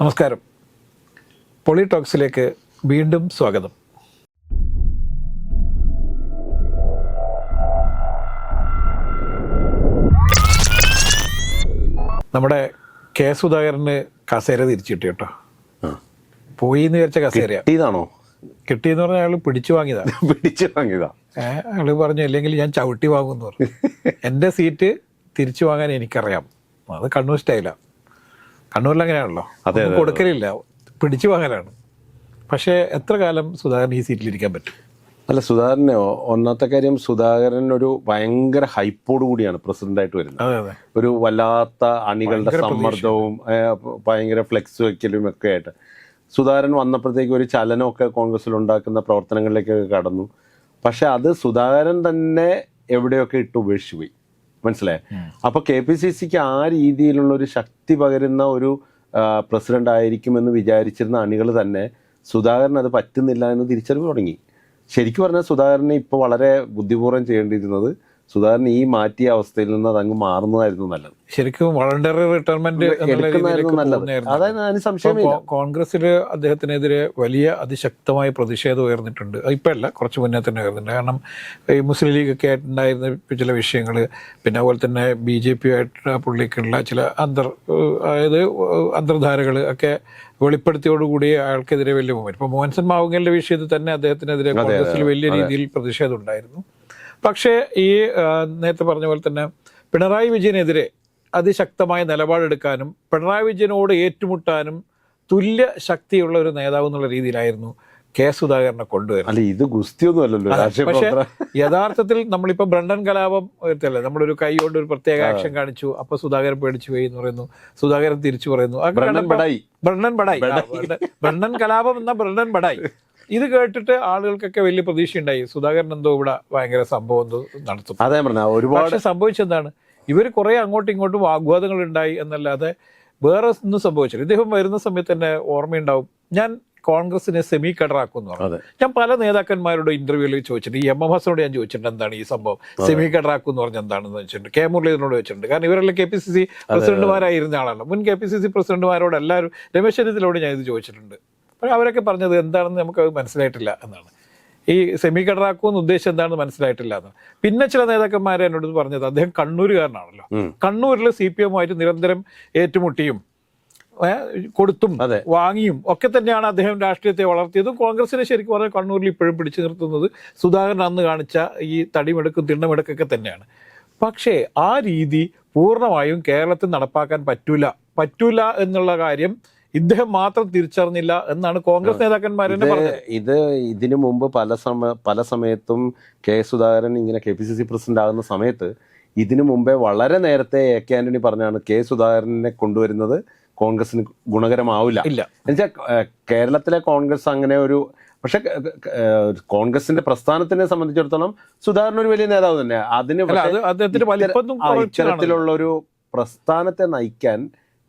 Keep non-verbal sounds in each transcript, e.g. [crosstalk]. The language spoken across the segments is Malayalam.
നമസ്കാരം. പൊളിടോക്സിലേക്ക് വീണ്ടും സ്വാഗതം. നമ്മുടെ കെ സുധാകരന് കസേര തിരിച്ചു കിട്ടി കേട്ടോ. പോയി എന്ന് വിചാരിച്ച കസേര ഇതാണോ കിട്ടിയെന്ന് പറഞ്ഞാൽ അയാൾ പിടിച്ചു വാങ്ങിയതാ. [laughs] പിടിച്ചു വാങ്ങിയതാ. അയാൾ പറഞ്ഞു അല്ലെങ്കിൽ ഞാൻ ചവിട്ടി വാങ്ങുമെന്ന് പറഞ്ഞു. [laughs] എന്റെ സീറ്റ് തിരിച്ചു വാങ്ങാൻ എനിക്കറിയാം. അത് കണ്ണൂർ സ്റ്റൈലാ. കണ്ണൂരിൽ അങ്ങനെയാണല്ലോ അതെ, കൊടുക്കലില്ല. പിടിച്ചു വാങ്ങലാണ് പക്ഷേ എത്ര കാലം സുധാകരൻ ഈ സീറ്റിലിരിക്കാൻ പറ്റും? അല്ല സുധാകരനെ ഒന്നാമത്തെ കാര്യം സുധാകരൻ ഒരു ഭയങ്കര ഹൈപ്പോട് കൂടിയാണ് പ്രസിഡന്റായിട്ട് വരുന്നത്. ഒരു വല്ലാത്ത അണികളുടെ സമ്മർദ്ദവും ഭയങ്കര ഫ്ലെക്സ് വെക്കലും ഒക്കെ ആയിട്ട് സുധാകരൻ വന്നപ്പോഴത്തേക്ക് ഒരു ചലനമൊക്കെ കോൺഗ്രസിൽ ഉണ്ടാക്കുന്ന പ്രവർത്തനങ്ങളിലേക്കൊക്കെ കടന്നു. പക്ഷെ അത് സുധാകരൻ തന്നെ എവിടെയൊക്കെ ഇട്ട് ഉപേക്ഷിച്ചു പോയി. മനസ്സിലായേ? അപ്പൊ കെ പി സി സിക്ക് ആ രീതിയിലുള്ള ഒരു ശക്തി പകരുന്ന ഒരു പ്രസിഡന്റ് ആയിരിക്കുമെന്ന് വിചാരിച്ചിരുന്ന അണികൾ തന്നെ സുധാകരൻ അത് പറ്റുന്നില്ല എന്ന് തിരിച്ചറിവ് തുടങ്ങി. ശരിക്കും പറഞ്ഞാൽ സുധാകരനെ ഇപ്പോൾ വളരെ ബുദ്ധിപൂർവം ചെയ്യേണ്ടിയിരുന്നത് സുധാകരൻ ഈ മാറ്റിയ അവസ്ഥയിൽ നിന്ന് അത് അങ്ങ് മാറുന്നതായിരുന്നു നല്ലത്. ശരിക്കും വളണ്ടറി റിട്ടയർമെന്റ് കോൺഗ്രസിൽ അതായത് അതിന് കോൺഗ്രസിൽ അദ്ദേഹത്തിനെതിരെ വലിയ അതിശക്തമായ പ്രതിഷേധം ഉയർന്നിട്ടുണ്ട്. ഇപ്പം അല്ല കുറച്ച് മുന്നേ തന്നെ ഉയർന്നിട്ടുണ്ട്. കാരണം ഈ മുസ്ലിം ലീഗൊക്കെ ആയിട്ടുണ്ടായിരുന്ന ചില വിഷയങ്ങൾ പിന്നെ അതുപോലെ തന്നെ ബി ജെ പി ആയിട്ട് പുള്ളിക്കുള്ള ചില അന്തർ അതായത് അന്തർധാരകൾ ഒക്കെ വെളിപ്പെടുത്തിയോടുകൂടി അയാൾക്കെതിരെ വലിയ മൂവ്മെന്റ് ഇപ്പോൾ മോഹൻസൻ മാവുങ്കലിന്റെ വിഷയത്തിൽ തന്നെ അദ്ദേഹത്തിനെതിരെ കോൺഗ്രസിൽ വലിയ രീതിയിൽ പ്രതിഷേധം ഉണ്ടായിരുന്നു. പക്ഷേ ഈ നേരത്തെ പറഞ്ഞ പോലെ തന്നെ പിണറായി വിജയനെതിരെ അതിശക്തമായ നിലപാടെടുക്കാനും പിണറായി വിജയനോട് ഏറ്റുമുട്ടാനും തുല്യ ശക്തിയുള്ള ഒരു നേതാവ് എന്നുള്ള രീതിയിലായിരുന്നു കെ സുധാകരനെ കൊണ്ടുവരുന്നത്. അല്ല ഇത് ഗുസ്തിയൊന്നും അല്ലല്ലോ പക്ഷെ യഥാർത്ഥത്തിൽ നമ്മളിപ്പോൾ ബ്രണ്ടൻ കലാപം എടുത്തല്ലേ നമ്മളൊരു കൈ കൊണ്ട് ഒരു പ്രത്യേക ആക്ഷൻ കാണിച്ചു അപ്പൊ സുധാകരൻ പേടിച്ചു പോയി എന്ന് പറയുന്നു സുധാകരൻ തിരിച്ചു പറയുന്നു. ബ്രണ്ടൻ ബഡായി. ബ്രണ്ടൻ ബടായി. ബ്രണ്ടൻ- ബ്രണ്ടൻ കലാപം എന്ന ബ്രണ്ടൻ ബടായി. ഇത് കേട്ടിട്ട് ആളുകൾക്കൊക്കെ വലിയ പ്രതീക്ഷയുണ്ടായി. സുധാകരൻ എന്തോ ഇവിടെ ഭയങ്കര സംഭവം എന്തോ നടത്തും. അതെ പറഞ്ഞ ഒരുപാട് സംഭവിച്ചെന്താണ്? ഇവർ കുറെ അങ്ങോട്ടും ഇങ്ങോട്ടും വാഗ്വാദങ്ങൾ ഉണ്ടായി എന്നല്ലാതെ വേറെ ഒന്നും സംഭവിച്ചില്ല. ഇദ്ദേഹം വരുന്ന സമയത്ത് തന്നെ ഓർമ്മയുണ്ടാവും. ഞാൻ കോൺഗ്രസിനെ സെമി കടറാക്കും എന്ന് പറഞ്ഞു. ഞാൻ പല നേതാക്കന്മാരോട് ഇന്റർവ്യൂവിൽ ചോദിച്ചിട്ടുണ്ട്. ഈ എം എം ഹസനോട് ഞാൻ ചോദിച്ചിട്ടുണ്ട് എന്താണ് ഈ സംഭവം? സെമി കടറാക്കും എന്ന് പറഞ്ഞാൽ എന്താണെന്ന് ചോദിച്ചിട്ടുണ്ട്. കെ മുരളീധരനോട് ചോദിച്ചിട്ടുണ്ട്. കാരണം ഇവരെല്ലാം കെ പി സി സി പ്രസിഡന്റുമാരായിരുന്ന ആളാണ്. മുൻ കെ പി സി സി പ്രസിഡന്റുമാരോട് എല്ലാവരും രമേശ് ചെന്നിത്തലോട് ഞാൻ ഇത് ചോദിച്ചിട്ടുണ്ട്. പക്ഷേ അവരൊക്കെ പറഞ്ഞത് എന്താണെന്ന് നമുക്ക് അത് മനസ്സിലായിട്ടില്ല എന്നാണ്. ഈ സെമി കടറാക്കുമെന്ന് ഉദ്ദേശം എന്താണെന്ന് മനസ്സിലായിട്ടില്ല എന്ന് പിന്നെ ചില നേതാക്കന്മാരെ എന്നോട് പറഞ്ഞത് അദ്ദേഹം കണ്ണൂരുകാരനാണല്ലോ. കണ്ണൂരിൽ സി പി എമ്മുമായിട്ട് നിരന്തരം ഏറ്റുമുട്ടിയും കൊടുത്തും അതെ. വാങ്ങിയും ഒക്കെ തന്നെയാണ് അദ്ദേഹം രാഷ്ട്രീയത്തെ വളർത്തിയതും കോൺഗ്രസിനെ ശരിക്കും പറഞ്ഞാൽ കണ്ണൂരിൽ ഇപ്പോഴും പിടിച്ചു നിർത്തുന്നത് സുധാകരൻ അന്ന് കാണിച്ച ഈ തടിമെടുക്കും തിണ്ണമെടുക്കൊക്കെ തന്നെയാണ്. പക്ഷേ ആ രീതി പൂർണമായും കേരളത്തിൽ നടപ്പാക്കാൻ പറ്റൂല. പറ്റൂല എന്നുള്ള കാര്യം ഇദ്ദേഹം മാത്രം തിരിച്ചറിഞ്ഞില്ല എന്നാണ് കോൺഗ്രസ് നേതാക്കന്മാർ ഇത് ഇതിനു മുമ്പ് പല സമ പല സമയത്തും കെ സുധാകരൻ ഇങ്ങനെ K P C C president ആകുന്ന സമയത്ത് ഇതിനു മുമ്പേ വളരെ നേരത്തെ എ കെ ആന്റണി പറഞ്ഞാണ് കെ സുധാകരനെ കൊണ്ടുവരുന്നത് കോൺഗ്രസിന് ഗുണകരമാവില്ല. ഇല്ല. എന്നുവെച്ചാൽ കേരളത്തിലെ കോൺഗ്രസ് അങ്ങനെ ഒരു പക്ഷെ കോൺഗ്രസിന്റെ പ്രസ്ഥാനത്തിനെ സംബന്ധിച്ചിടത്തോളം സുധാകരൻ ഒരു വലിയ നേതാവ് തന്നെ. അതിന് ഇത്തരത്തിലുള്ള ഒരു പ്രസ്ഥാനത്തെ നയിക്കാൻ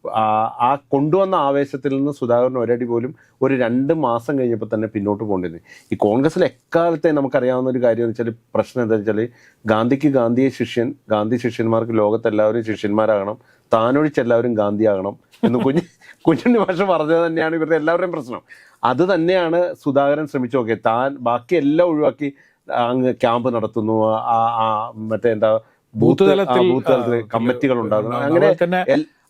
ആ, കൊണ്ടുവന്ന ആവേശത്തിൽ നിന്ന് സുധാകരൻ ഒരടി പോലും ഒരു രണ്ട് മാസം കഴിഞ്ഞപ്പോൾ തന്നെ പിന്നോട്ട് പോകേണ്ടത് ഈ കോൺഗ്രസ്സിൽ എക്കാലത്തെ നമുക്കറിയാവുന്ന ഒരു കാര്യം എന്ന് വെച്ചാൽ പ്രശ്നം എന്താ വെച്ചാൽ ഗാന്ധിക്ക് ഗാന്ധിയെ ശിഷ്യൻ ഗാന്ധി ശിഷ്യന്മാർക്ക് ലോകത്തെല്ലാവരും ശിഷ്യന്മാരാകണം താനൊഴിച്ച് എല്ലാവരും ഗാന്ധിയാകണം എന്ന് കുഞ്ഞ് [laughs] കുഞ്ഞുണ്ണി ഭാഷ പറഞ്ഞത് തന്നെയാണ് ഇവരുടെ എല്ലാവരുടെയും പ്രശ്നം. അത് തന്നെയാണ് സുധാകരൻ ശ്രമിച്ചു നോക്കിയത്. താൻ ബാക്കി എല്ലാം ഒഴിവാക്കി അങ്ങ് ക്യാമ്പ് നടത്തുന്നു. മറ്റേ എന്താ ബൂത്ത് തലത്തിൽ ബൂത്ത് തലത്തിൽ കമ്മിറ്റികൾ ഉണ്ടാകുന്നു അങ്ങനെ തന്നെ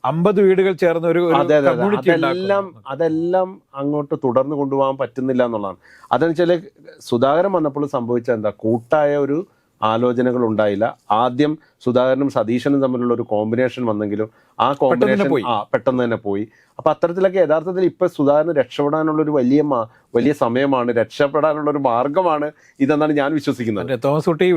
അമ്പത് വീടുകൾ ചേർന്ന ഒരു അതെല്ലാം അതെല്ലാം അങ്ങോട്ട് തുടർന്ന് കൊണ്ടുപോകാൻ പറ്റുന്നില്ല എന്നുള്ളതാണ്. അതെന്ന് വെച്ചാൽ സുധാകരൻ വന്നപ്പോൾ സംഭവിച്ച എന്താ? കൂട്ടായ ഒരു ആലോചനകൾ ഉണ്ടായില്ല ആദ്യം സുധാകരനും സതീശനും തമ്മിലുള്ള ഒരു കോമ്പിനേഷൻ വന്നെങ്കിലും ആ കോമ്പിനേഷൻ പോയി. ആ പെട്ടെന്ന് തന്നെ പോയി. അപ്പൊ അത്തരത്തിലൊക്കെ യഥാർത്ഥത്തിൽ ഇപ്പൊ സുധാകരന് രക്ഷപ്പെടാനുള്ള ഒരു വലിയ വലിയ സമയമാണ്. രക്ഷപ്പെടാനുള്ള ഒരു മാർഗമാണ് ഇതെന്നാണ് ഞാൻ വിശ്വസിക്കുന്നത്. തോമസ് കുട്ടി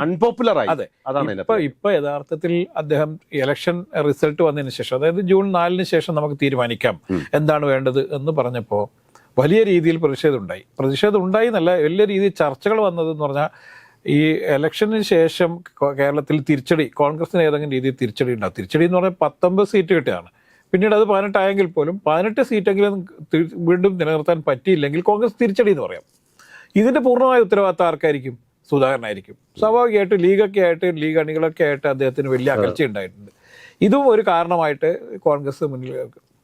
അൺപോപ്പുലർ ആയി. അതെ. അതാണ് ഇപ്പൊ ഇപ്പൊ യഥാർത്ഥത്തിൽ അദ്ദേഹം ഇലക്ഷൻ റിസൾട്ട് വന്നതിന് ശേഷം അതായത് ജൂൺ നാലിന് ശേഷം നമുക്ക് തീരുമാനിക്കാം. എന്താണ് വേണ്ടത് എന്ന് പറഞ്ഞപ്പോൾ വലിയ രീതിയിൽ പ്രതിഷേധം ഉണ്ടായി പ്രതിഷേധം ഉണ്ടായി എന്നല്ല വലിയ രീതിയിൽ ചർച്ചകൾ വന്നത് എന്ന് പറഞ്ഞാൽ ഈ ഇലക്ഷന് ശേഷം കേരളത്തിൽ തിരിച്ചടി കോൺഗ്രസിന് ഏതെങ്കിലും രീതിയിൽ തിരിച്ചടി ഉണ്ടാകും തിരിച്ചടി എന്ന് പറഞ്ഞാൽ പത്തൊമ്പത് സീറ്റ് കിട്ടുകയാണ്. പിന്നീട് അത് പതിനെട്ടായെങ്കിൽ പോലും പതിനെട്ട് സീറ്റെങ്കിലും വീണ്ടും നിലനിർത്താൻ പറ്റിയില്ലെങ്കിൽ കോൺഗ്രസ് തിരിച്ചടി എന്ന് പറയാം. ഇതിന്റെ പൂർണമായ ഉത്തരവാദിത്തം ആർക്കായിരിക്കും? സുധാകരനായിരിക്കും. സ്വാഭാവികമായിട്ട് ലീഗൊക്കെ ആയിട്ട് ലീഗ് അണികളൊക്കെ ആയിട്ട് അദ്ദേഹത്തിന് വലിയ അകൽച്ച ഉണ്ടായിട്ടുണ്ട് ഇതും ഒരു കാരണമായിട്ട് കോൺഗ്രസ് മുന്നിൽ.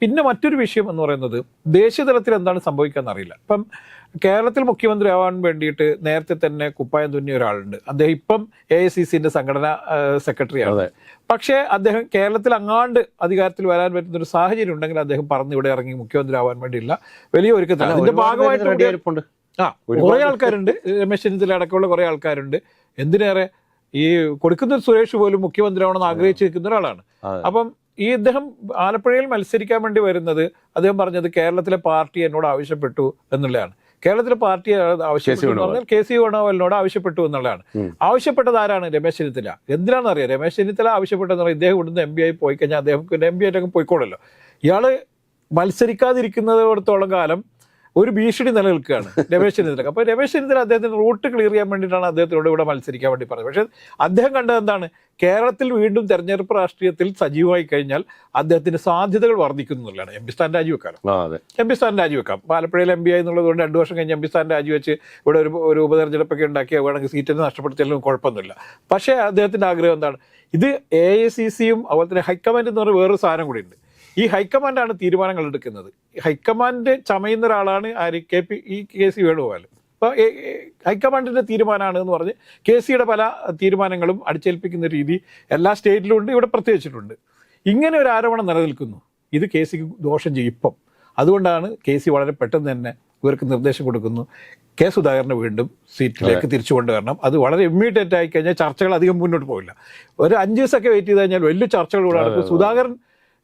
പിന്നെ മറ്റൊരു വിഷയം എന്ന് പറയുന്നത് ദേശീയ തലത്തിൽ എന്താണ് സംഭവിക്കുക എന്നറിയില്ല ഇപ്പം കേരളത്തിൽ മുഖ്യമന്ത്രി ആവാൻ വേണ്ടിയിട്ട് നേരത്തെ തന്നെ കുപ്പായം തുന്നിയ ഒരാളുണ്ട്. അദ്ദേഹം ഇപ്പം എ ഐ സി സിന്റെ സംഘടന സെക്രട്ടറിയാണ്. പക്ഷേ അദ്ദേഹം കേരളത്തിൽ അങ്ങാണ്ട് അധികാരത്തിൽ വരാൻ പറ്റുന്ന ഒരു സാഹചര്യം ഉണ്ടെങ്കിൽ അദ്ദേഹം പറഞ്ഞു ഇവിടെ ഇറങ്ങി മുഖ്യമന്ത്രി ആവാൻ വേണ്ടിയില്ല. വലിയ ഒരുക്കത്തിലാണ് അതിന്റെ ഭാഗമായിട്ട് ആ കുറെ ആൾക്കാരുണ്ട്. രമേശ് ചെന്നിത്തല അടക്കമുള്ള കുറെ ആൾക്കാരുണ്ട്. എന്തിനേറെ ഈ കൊടുക്കുന്ന സുരേഷ് പോലും മുഖ്യമന്ത്രി ആവണമെന്ന് ആഗ്രഹിച്ചിരിക്കുന്ന ഒരാളാണ്. അപ്പം ഈ ഇദ്ദേഹം ആലപ്പുഴയിൽ മത്സരിക്കാൻ വേണ്ടി വരുന്നത് അദ്ദേഹം പറഞ്ഞത് കേരളത്തിലെ പാർട്ടി എന്നോട് ആവശ്യപ്പെട്ടു എന്നുള്ളതാണ്. കേരളത്തിലെ പാർട്ടി ആവശ്യപ്പെട്ടു കെ സി വേണുഗോപാലിനോട് ആവശ്യപ്പെട്ടു എന്നുള്ളതാണ്. ആവശ്യപ്പെട്ടത് ആരാണ് രമേശ് ചെന്നിത്തല? എന്തിനാണെന്ന് അറിയാം രമേശ് ചെന്നിത്തല ആവശ്യപ്പെട്ടതെന്ന് പറഞ്ഞാൽ ഇദ്ദേഹം ഇവിടുന്ന് എം പി ആയി പോയി കഴിഞ്ഞാൽ അദ്ദേഹം എം പി ആയിട്ടൊക്കെ പോയിക്കോളല്ലോ ഇയാൾ മത്സരിക്കാതിരിക്കുന്നിടത്തോളം കാലം ഒരു ഭീഷണി നിലനിൽക്കുകയാണ് [laughs] രമേശ് ചെന്നിത്തല. അപ്പോൾ രമേശ് ചെന്നിത്തല അദ്ദേഹത്തിന്റെ റൂട്ട് ക്ലിയർ ചെയ്യാൻ വേണ്ടിയിട്ടാണ് അദ്ദേഹത്തിനോട് ഇവിടെ മത്സരിക്കാൻ വേണ്ടി പറഞ്ഞത്. പക്ഷേ അദ്ദേഹം കണ്ടത് എന്താണ്? കേരളത്തിൽ വീണ്ടും തെരഞ്ഞെടുപ്പ് രാഷ്ട്രീയത്തിൽ സജീവമായി കഴിഞ്ഞാൽ അദ്ദേഹത്തിന് സാധ്യതകൾ വർദ്ധിക്കുന്നു എന്നുള്ളതാണ്. എം പി സ്ഥാൻ രാജിവെക്കാലോ? അതെ. എം പി സ്ഥാനം രാജിവെക്കാം. ആലപ്പുഴയിൽ എം പി ആയി എന്നുള്ളത് കൊണ്ട് രണ്ടു വർഷം കഴിഞ്ഞ് എം പി സ്ഥാനം രാജിവെച്ച് ഇവിടെ ഒരു ഒരു ഉപതെരഞ്ഞെടുപ്പൊക്കെ ഉണ്ടാക്കിയ വേണമെങ്കിൽ സീറ്റിന് നഷ്ടപ്പെടുത്തിയാലും കുഴപ്പമൊന്നുമില്ല. പക്ഷേ അദ്ദേഹത്തിന്റെ ആഗ്രഹം എന്താണ്? ഇത് എ ഐ സി സിയും അതുപോലെ തന്നെ ഹൈക്കമാൻഡ് എന്ന് പറഞ്ഞ വേറൊരു സാധനം കൂടി ഉണ്ട് ഈ ഹൈക്കമാൻഡാണ് തീരുമാനങ്ങൾ എടുക്കുന്നത്. ഹൈക്കമാൻഡ് ചമയുന്ന ഒരാളാണ് ആര്? കെ പി ഈ കെ സി വേണുഗോപാൽ. അപ്പോൾ ഹൈക്കമാൻഡിന്റെ തീരുമാനമാണ് എന്ന് പറഞ്ഞ് കെ സിയുടെ പല തീരുമാനങ്ങളും അടിച്ചേൽപ്പിക്കുന്ന രീതി എല്ലാ സ്റ്റേറ്റിലും ഉണ്ട് ഇവിടെ പ്രത്യേകിച്ചിട്ടുണ്ട്. ഇങ്ങനെ ഒരു ആരോപണം നിലനിൽക്കുന്നു. ഇത് കെ സിക്ക് ദോഷം ചെയ്യും ഇപ്പം. അതുകൊണ്ടാണ് കെ സി വളരെ പെട്ടെന്ന് തന്നെ ഇവർക്ക് നിർദ്ദേശം കൊടുക്കുന്നു. കെ സുധാകരനെ വീണ്ടും സീറ്റിലേക്ക് തിരിച്ചു കൊണ്ടുവരണം. അത് വളരെ ഇമ്മീഡിയറ്റ് ആയി കഴിഞ്ഞാൽ ചർച്ചകൾ അധികം മുന്നോട്ട് പോകില്ല ഒരു അഞ്ച് ദിവസമൊക്കെ വെയിറ്റ് ചെയ്ത് കഴിഞ്ഞാൽ വലിയ ചർച്ചകൾ കൂടെ നടക്കും. സുധാകരൻ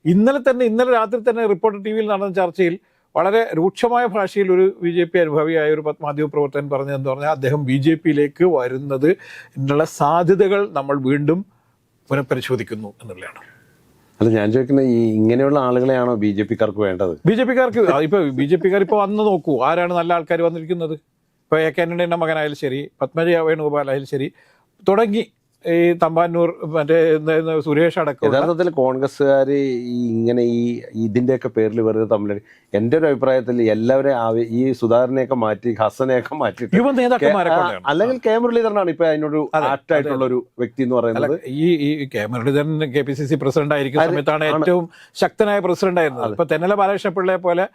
ഇന്നലെ തന്നെ ഇന്നലെ രാത്രി തന്നെ റിപ്പോർട്ടർ ടി വിയിൽ നടന്ന ചർച്ചയിൽ വളരെ രൂക്ഷമായ ഭാഷയിൽ ഒരു ബി ജെ പി അനുഭവിയായ ഒരു മാധ്യമപ്രവർത്തകൻ പറഞ്ഞതെന്ന് പറഞ്ഞാൽ അദ്ദേഹം ബി ജെ പിയിലേക്ക് വരുന്നത് എന്നുള്ള സാധ്യതകൾ നമ്മൾ വീണ്ടും പുനഃപരിശോധിക്കുന്നു എന്നുള്ളതാണ്. അല്ല ഞാൻ ചോദിക്കുന്നത് ഈ ഇങ്ങനെയുള്ള ആളുകളെയാണോ ബി ജെ പിക്കാർക്ക് വേണ്ടത്? ബി ജെ പിക്കാർക്ക് ഇപ്പൊ ബി ജെ പിക്കാർ ഇപ്പൊ വന്ന് നോക്കൂ ആരാണ് നല്ല ആൾക്കാർ വന്നിരിക്കുന്നത്? ഇപ്പൊ എ കെ ആന്റണിയുടെ മകനായാലും ശരി പത്മജ വേണുഗോപാലായാലും ശരി തുടങ്ങി ഈ തമ്പാനൂർ മറ്റേ സുരേഷ് അടക്കം യഥാർത്ഥത്തിൽ കോൺഗ്രസ്സുകാർ ഈ ഇങ്ങനെ ഈ ഇതിന്റെയൊക്കെ പേരിൽ വെറുതെ തമ്മിൽ എന്റെ ഒരു അഭിപ്രായത്തിൽ എല്ലാവരെയും ഈ സുധാകരനെയൊക്കെ മാറ്റി ഹസനെയൊക്കെ മാറ്റി യുവ നേതാക്കന്മാരെ അല്ലെങ്കിൽ കെ മുരളീധരനാണ് ഇപ്പൊ അതിനൊരു അതെ, ആപ്റ്റ് ആയിട്ടുള്ള ഒരു വ്യക്തി എന്ന് പറയുന്നത്. ഈ ഈ K Muraleedharan K P C C president ആയിരിക്കുന്ന സമയത്താണ് ഏറ്റവും ശക്തനായ പ്രസിഡന്റ് ആയിരുന്നത്. ഇപ്പൊ തെന്നല ബാലകൃഷ്ണപിള്ളയെ പോലെ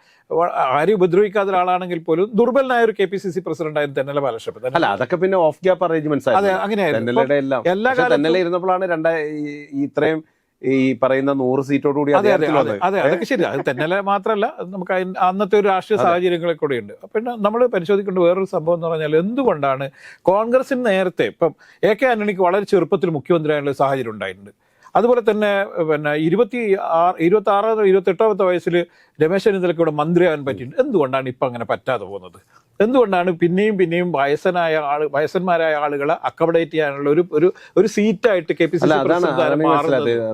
ആര് ഉപദ്രവിക്കാത്ത ഒരാളാണെങ്കിൽ പോലും ദുർബലനായ ഒരു K P C C president ആയിരുന്നു തെന്നല ബാലകൃഷ്ണപിള്ള. അല്ല അതൊക്കെ പിന്നെ ഓഫ് ഗ്യാപ്പ് അറേഞ്ച്മെന്റ്സ് അതെ അങ്ങനെയായിരുന്നു. എല്ലാം തെന്നല ഇരുന്നപ്പോഴാണ് രണ്ടാ ഇത്രയും ഈ പറയുന്ന നൂറ് സീറ്റോട് കൂടി അതെ അതെ അതെ. അതൊക്കെ ശരി അത് തന്നെ മാത്രമല്ല നമുക്ക് അന്നത്തെ ഒരു രാഷ്ട്രീയ സാഹചര്യങ്ങളെ കൂടെ ഉണ്ട്. പിന്നെ നമ്മൾ പരിശോധിക്കേണ്ട വേറൊരു സംഭവം എന്ന് പറഞ്ഞാൽ എന്തുകൊണ്ടാണ് കോൺഗ്രസിന് നേരത്തെ ഇപ്പം എ കെ ആന്റണിക്ക് വളരെ ചെറുപ്പത്തിൽ മുഖ്യമന്ത്രിയായുള്ള സാഹചര്യം ഉണ്ടായിട്ടുണ്ട്. അതുപോലെ തന്നെ പിന്നെ ഇരുപത്തി ആറ് ഇരുപത്തി ആറ് ഇരുപത്തെട്ടാമത്തെ വയസ്സിൽ രമേശ് ചെന്നിത്തലയ്ക്ക് മന്ത്രിയാവാൻ പറ്റിയിട്ടുണ്ട്. എന്തുകൊണ്ടാണ് ഇപ്പം അങ്ങനെ പറ്റാതെ പോകുന്നത്? എന്തുകൊണ്ടാണ് പിന്നെയും പിന്നെയും വയസ്സനായ ആൾ വയസ്സന്മാരായ ആളുകളെ അക്കോമഡേറ്റ് ചെയ്യാനുള്ള ഒരു ഒരു ഒരു സീറ്റായിട്ട് കെ പി സി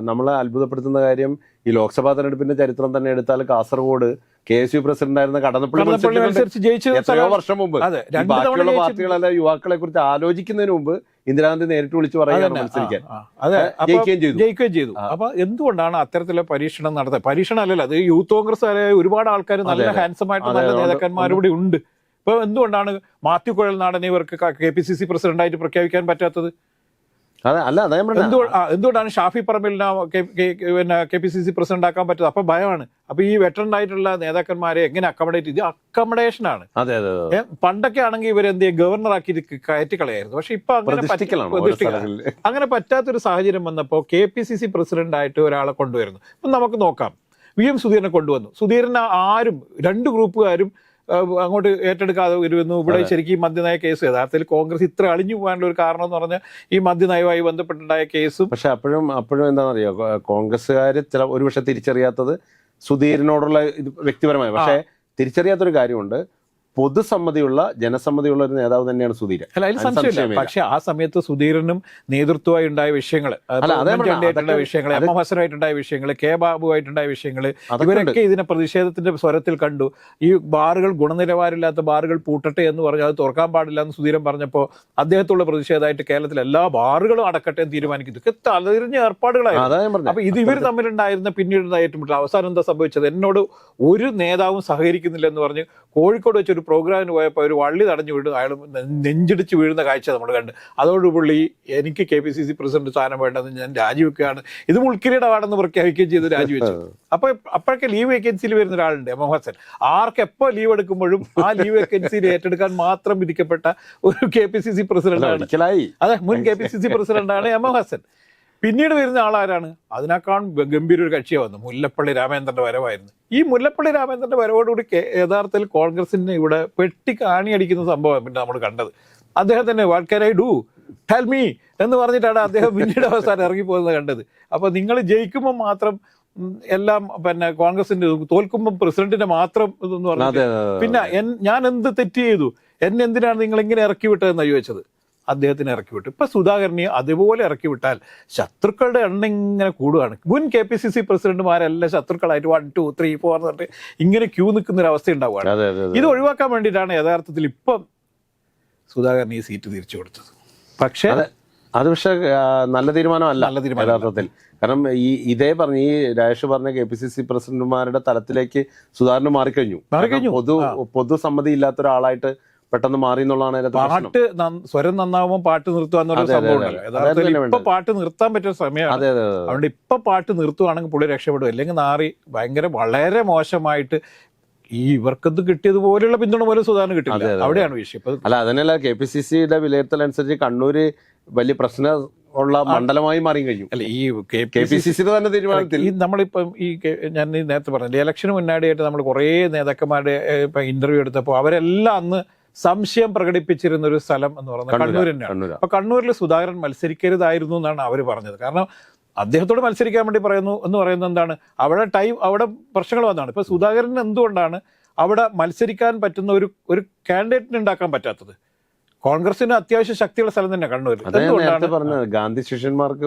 നമ്മളെ അത്ഭുതപ്പെടുത്തുന്ന കാര്യം ഈ ലോക്സഭാ തെരഞ്ഞെടുപ്പിന്റെ ചരിത്രം തന്നെ എടുത്താൽ Kasaragod K S U president ആയിരുന്ന കടന്നപ്പള്ളി അനുസരിച്ച് ജയിച്ചു എത്രയോ വർഷം മുമ്പ്. ബാക്കിയുള്ള പാർട്ടികളല്ല യുവാക്കളെ കുറിച്ച് ആലോചിക്കുന്നതിന് മുമ്പ് ഇന്ദിരാഗാന്ധി നേരിട്ട് വിളിച്ചു പറയുകയാണ് മത്സരിക്കാൻ. അതെ ജയിക്കുകയും ചെയ്തു. ജയിക്കുകയും ചെയ്തു. അപ്പൊ എന്തുകൊണ്ടാണ് അത്തരത്തിലെ പരീക്ഷണം നടത്തുക പരീക്ഷണം അല്ലല്ലോ അത് യൂത്ത് കോൺഗ്രസ് ആയ ഒരുപാട് ആൾക്കാർ നല്ല. ഹാൻസം ആയിട്ട് നല്ല നേതാക്കന്മാർ ഉണ്ട്. ഇപ്പൊ എന്തുകൊണ്ടാണ് മാത്യു കുഴൽ നാടനെ ഇവർക്ക് കെ പി സി സി പ്രസിഡന്റായിട്ട് പ്രഖ്യാപിക്കാൻ പറ്റാത്തത്? അല്ല എന്തുകൊണ്ടാണ് ഷാഫി പറമ്പിലിനെ പിന്നെ K P C C president ആക്കാൻ പറ്റുന്നത് അപ്പൊ ഭയമാണ്. അപ്പൊ ഈ വെറ്ററൻ ആയിട്ടുള്ള നേതാക്കന്മാരെ എങ്ങനെ അക്കോമഡേറ്റ് ഇത് അക്കോമഡേഷൻ ആണ്. പണ്ടൊക്കെ ആണെങ്കിൽ ഇവർ എന്ത് ഗവർണർ ആക്കി കയറ്റി കളയായിരുന്നു. പക്ഷെ ഇപ്പൊ അങ്ങനെ. അങ്ങനെ പറ്റാത്തൊരു സാഹചര്യം വന്നപ്പോ K P C C president ആയിട്ട് ഒരാളെ കൊണ്ടുവരുന്നു. ഇപ്പൊ നമുക്ക് നോക്കാം. വി എം സുധീരനെ കൊണ്ടുവന്നു. സുധീരനെ ആരും രണ്ട് ഗ്രൂപ്പുകാരും അങ്ങോട്ട് ഏറ്റെടുക്കാതെ വരുമെന്നു ഇവിടെ ശരിക്കും ഈ മദ്യനയ കേസ് യഥാർത്ഥത്തിൽ കോൺഗ്രസ് ഇത്ര അളിഞ്ഞു പോകാനുള്ള ഒരു കാരണം എന്ന് പറഞ്ഞാൽ ഈ മദ്യനയവുമായി ബന്ധപ്പെട്ടുണ്ടായ കേസും പക്ഷെ അപ്പോഴും അപ്പോഴും എന്താണെന്നറിയോ? കോൺഗ്രസ്സുകാർ ചില ഒരുപക്ഷെ തിരിച്ചറിയാത്തത് സുധീരനോടുള്ള ഇത് വ്യക്തിപരമായ. പക്ഷേ തിരിച്ചറിയാത്തൊരു കാര്യമുണ്ട്. പൊതുസമ്മതിയുള്ള ജനസമ്മതിയുള്ള ഒരു നേതാവ് തന്നെയാണ് സുധീരൻ. അല്ല അതിൽ സംശയമില്ല. പക്ഷെ ആ സമയത്ത് സുധീരനും നേതൃത്വമായി ഉണ്ടായ വിഷയങ്ങൾ വിഷയങ്ങൾ എം എം ഹസനായിട്ടുണ്ടായ വിഷയങ്ങൾ കെ ബാബുവായിട്ടുണ്ടായ വിഷയങ്ങൾ ഇവരൊക്കെ ഇതിനെ പ്രതിഷേധത്തിന്റെ സ്വരത്തിൽ കണ്ടു. ഈ ബാറുകൾ ഗുണനിലവാരമില്ലാത്ത ബാറുകൾ പൂട്ടട്ടെ എന്ന് പറഞ്ഞാൽ അത് തുറക്കാൻ പാടില്ല എന്ന് സുധീരൻ പറഞ്ഞപ്പോൾ അദ്ദേഹത്തുള്ള പ്രതിഷേധമായിട്ട് കേരളത്തിൽ എല്ലാ ബാറുകളും അടക്കട്ടെ എന്ന് തീരുമാനിക്കും ഇതൊക്കെ തലതിരിഞ്ഞ ഏർപ്പാടുകളായിരുന്നു. അപ്പൊ ഇത് ഇവർ തമ്മിലുണ്ടായിരുന്ന പിന്നീട് ഏറ്റുമുട്ടൽ അവസാനം എന്താ സംഭവിച്ചത്? എന്നോട് ഒരു നേതാവും സഹകരിക്കുന്നില്ല എന്ന് പറഞ്ഞ് കോഴിക്കോട് വെച്ചൊരു ഒരു പ്രോഗ്രാമിന് പോയപ്പോൾ ഒരു വള്ളി തടഞ്ഞു വീഴുന്ന അയാൾ നെഞ്ചിടിച്ച് വീഴുന്ന കാഴ്ച നമ്മൾ കണ്ട്. അതോട് പുള്ളി എനിക്ക് K P C C president സ്ഥാനം വേണ്ടെന്ന് ഞാൻ രാജിവെക്കുകയാണ്. ഇത് മുൾക്കിരീടമാണെന്ന് പ്രഖ്യാപിക്കുകയും ചെയ്ത് രാജിവെച്ചു. [laughs] അപ്പൊ അപ്പോഴൊക്കെ ലീവ് വേക്കൻസിയിൽ വരുന്ന ഒരാളുണ്ട് എം എം ഹസൻ ആർക്ക് ലീവ് എടുക്കുമ്പോഴും ആ ലീവ് വേക്കൻസിയിൽ ഏറ്റെടുക്കാൻ മാത്രം വിധിക്കപ്പെട്ട ഒരു കെ പി സി സി പ്രസിഡന്റാണ്. ആണ് അതെ മുൻ കെ പി സി സി [laughs] പ്രസിഡന്റാണ് എം എം ഹസൻ പിന്നീട് വരുന്ന ആളാരാണ്? അതിനേക്കാൾ ഗംഭീര ഒരു കക്ഷിയാണ് വന്നു മുല്ലപ്പള്ളി രാമേന്ദ്രന്റെ വരവായിരുന്നു. ഈ മുല്ലപ്പള്ളി രാമേന്ദ്രന്റെ വരവോടുകൂടി യഥാർത്ഥത്തിൽ കോൺഗ്രസിന് ഇവിടെ പെട്ടി കാണിയടിക്കുന്ന സംഭവം പിന്നെ നമ്മൾ കണ്ടത്. അദ്ദേഹത്തിന് what can I do tell me എന്ന് പറഞ്ഞിട്ടാണ് അദ്ദേഹം പിന്നീട് അവസാനം ഇറങ്ങിപ്പോകുന്നത് കണ്ടത്. അപ്പൊ നിങ്ങൾ ജയിക്കുമ്പോൾ മാത്രം എല്ലാം പിന്നെ കോൺഗ്രസിന്റെ തോൽക്കുമ്പോൾ പ്രസിഡന്റിന്റെ മാത്രം ഇതെന്ന് പറഞ്ഞു പിന്നെ ഞാൻ എന്ത് തെറ്റ് ചെയ്തു? എന്നെന്തിനാണ് നിങ്ങൾ ഇങ്ങനെ ഇറക്കി വിട്ടതെന്ന് ചോദിച്ചത്? അദ്ദേഹത്തിന് ഇറക്കി വിട്ടു ഇപ്പൊ സുധാകരനെ അതുപോലെ ഇറക്കി വിട്ടാൽ ശത്രുക്കളുടെ എണ്ണം ഇങ്ങനെ കൂടുകയാണ്. മുൻ കെ പി സി സി പ്രസിഡന്റുമാരെല്ലാം ശത്രുക്കളായിട്ട് വൺ ടു ത്രീ ഫോർ എന്ന് പറഞ്ഞിട്ട് ഇങ്ങനെ ക്യൂ നിൽക്കുന്ന ഒരു അവസ്ഥ ഉണ്ടാവുകയാണ്. ഇത് ഒഴിവാക്കാൻ വേണ്ടിയിട്ടാണ് യഥാർത്ഥത്തിൽ ഇപ്പം സുധാകരൻ ഈ സീറ്റ് തിരിച്ചു കൊടുത്തത്. പക്ഷേ അത് പക്ഷെ നല്ല തീരുമാനമല്ല നല്ല തീരുമാനത്തിൽ യഥാർത്ഥത്തിൽ. കാരണം ഈ ഇതേ പറഞ്ഞ ഈ രാജേഷ് പറഞ്ഞ കെ പി സി സി പ്രസിഡന്റുമാരുടെ തലത്തിലേക്ക് സുധാകരന് മാറിക്കഴിഞ്ഞു. പൊതു സമ്മതി പൊതുസമ്മതി ഇല്ലാത്ത ഒരാളായിട്ട് പെട്ടെന്ന് മാറി എന്നുള്ളതാണ് പാട്ട് സ്വരം നന്നാവുമ്പോൾ പാട്ട് നിർത്തുക എന്നൊരു സംഭവം ഇപ്പൊ പാട്ട് നിർത്താൻ പറ്റുന്ന സമയമാണ്. അതെ അതെ അതെ അതുകൊണ്ട് ഇപ്പൊ പാട്ട് നിർത്തുവാണെങ്കിൽ പുള്ളി രക്ഷപ്പെടും. അല്ലെങ്കിൽ നാറി ഭയങ്കര വളരെ മോശമായിട്ട് ഈ ഇവർക്കത് കിട്ടിയതുപോലെയുള്ള പിന്തുണ പോലും സുധാരണ കിട്ടില്ല. അവിടെയാണ് വിഷയം. അല്ല അതിനല്ല കെ പി സി സിയുടെ വിലയിരുത്തൽ അനുസരിച്ച് കണ്ണൂര് വലിയ പ്രശ്ന ഉള്ള മണ്ഡലമായി മാറി കഴിഞ്ഞു അല്ല ഈ കെ പി സി സിയുടെ തന്നെ തീരുമാനത്തിൽ ഈ നമ്മളിപ്പം ഈ ഞാൻ നേരത്തെ പറഞ്ഞില്ല ഇലക്ഷന് മുന്നാടിയായിട്ട് നമ്മൾ കുറേ നേതാക്കന്മാരുടെ ഇന്റർവ്യൂ എടുത്തപ്പോൾ അവരെല്ലാം അന്ന് സംശയം പ്രകടിപ്പിച്ചിരുന്ന ഒരു സ്ഥലം എന്ന് പറയുന്നത് കണ്ണൂർ തന്നെയാണ്. അപ്പൊ കണ്ണൂരിൽ സുധാകരൻ മത്സരിക്കരുതായിരുന്നു എന്നാണ് അവർ പറഞ്ഞത്. കാരണം അദ്ദേഹത്തോട് മത്സരിക്കാൻ വേണ്ടി പറയുന്നു എന്ന് പറയുന്നത് എന്താണ്? അവിടെ ടൈം അവിടെ പ്രശ്നങ്ങൾ വന്നതാണ്. ഇപ്പൊ സുധാകരൻ എന്തുകൊണ്ടാണ് അവിടെ മത്സരിക്കാൻ പറ്റുന്ന ഒരു ഒരു കാൻഡിഡേറ്റിന് ഉണ്ടാക്കാൻ പറ്റാത്തത്? കോൺഗ്രസിന് അത്യാവശ്യം ശക്തിയുള്ള സ്ഥലം തന്നെ കണ്ണൂർ ഗാന്ധി ശിഷ്യന്മാർക്ക്.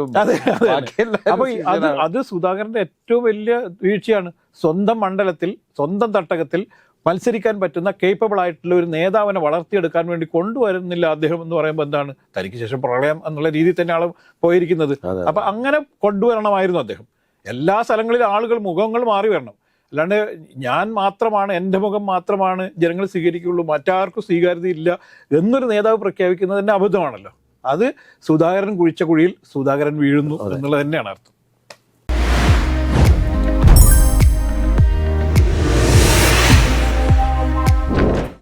അപ്പൊ അത് അത് സുധാകരന്റെ ഏറ്റവും വലിയ വീഴ്ചയാണ് സ്വന്തം മണ്ഡലത്തിൽ സ്വന്തം തട്ടകത്തിൽ മത്സരിക്കാൻ പറ്റുന്ന കേപ്പബിൾ ആയിട്ടുള്ള ഒരു നേതാവിനെ വളർത്തിയെടുക്കാൻ വേണ്ടി കൊണ്ടുവരുന്നില്ല അദ്ദേഹം എന്ന് പറയുമ്പോൾ എന്താണ്? തനിക്ക് ശേഷം പ്രളയം എന്നുള്ള രീതിയിൽ തന്നെയാണ് പോയിരിക്കുന്നത്. അപ്പം അങ്ങനെ കൊണ്ടുവരണമായിരുന്നു അദ്ദേഹം. എല്ലാ സ്ഥലങ്ങളിലും ആളുകൾ മുഖങ്ങൾ മാറി വരണം. അല്ലാണ്ട് ഞാൻ മാത്രമാണ് എന്റെ മുഖം മാത്രമാണ് ജനങ്ങൾ സ്വീകരിക്കുകയുള്ളൂ. മറ്റാർക്കും സ്വീകാര്യത ഇല്ല എന്നൊരു നേതാവ് പ്രഖ്യാപിക്കുന്നത് തന്നെ അബദ്ധമാണല്ലോ. അത് സുധാകരൻ കുഴിച്ച കുഴിയിൽ സുധാകരൻ വീഴുന്നു എന്നുള്ളത് തന്നെയാണ് അർത്ഥം.